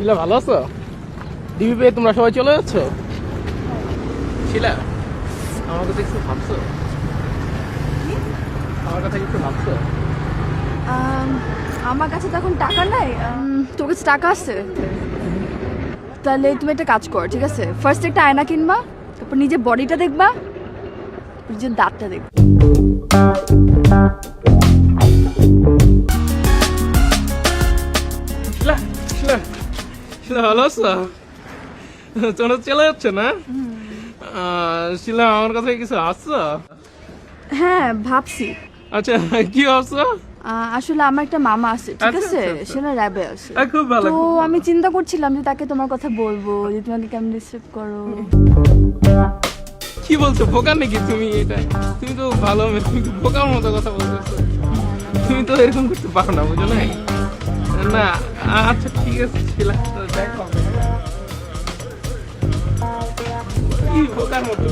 শিলা ভালো আছো? ডিবি পেয়ে তোমরা সবাই চলে যাচ্ছ? শিলা আমার কথা একটু ভাবছ? আমার কথা একটু ভাবছ? আমার কাছে তো এখন টাকা নাই। তোর কাছে টাকা আছে? তাহলে তুমি একটা কাজ কর ঠিক আছে? ফার্স্ট একটা আয়না কিনবা তারপর নিজের বডিটা দেখবা নিজের দাঁতটা দেখবা। ভালো আছো? তোমরা চলে যাচ্ছে না? শিলা আমার কাছে কিছু আসছো? হ্যাঁ ভাবছি। আচ্ছা কি ভাবছ? আসলে আমার একটা মামা আছে ঠিক আচ্ছা, আছে? আচ্ছা। সে না র্যাবে আছে। খুব ভালো তো আমি চিন্তা করছিলাম যে তাকে তোমার কথা বলব যে তোমাকে কেমন রিসিভ করো। কি বলছো বোকা নাকি তুমি এটা? তুমি তো ভালো তুমি তো বোকার মতো কথা বলতেছো। তুমি তো এরকম করতে পারো না বুঝো না না আচ্ছা ঠিক আছে ছিলাম দেখো কি বোকার মতো।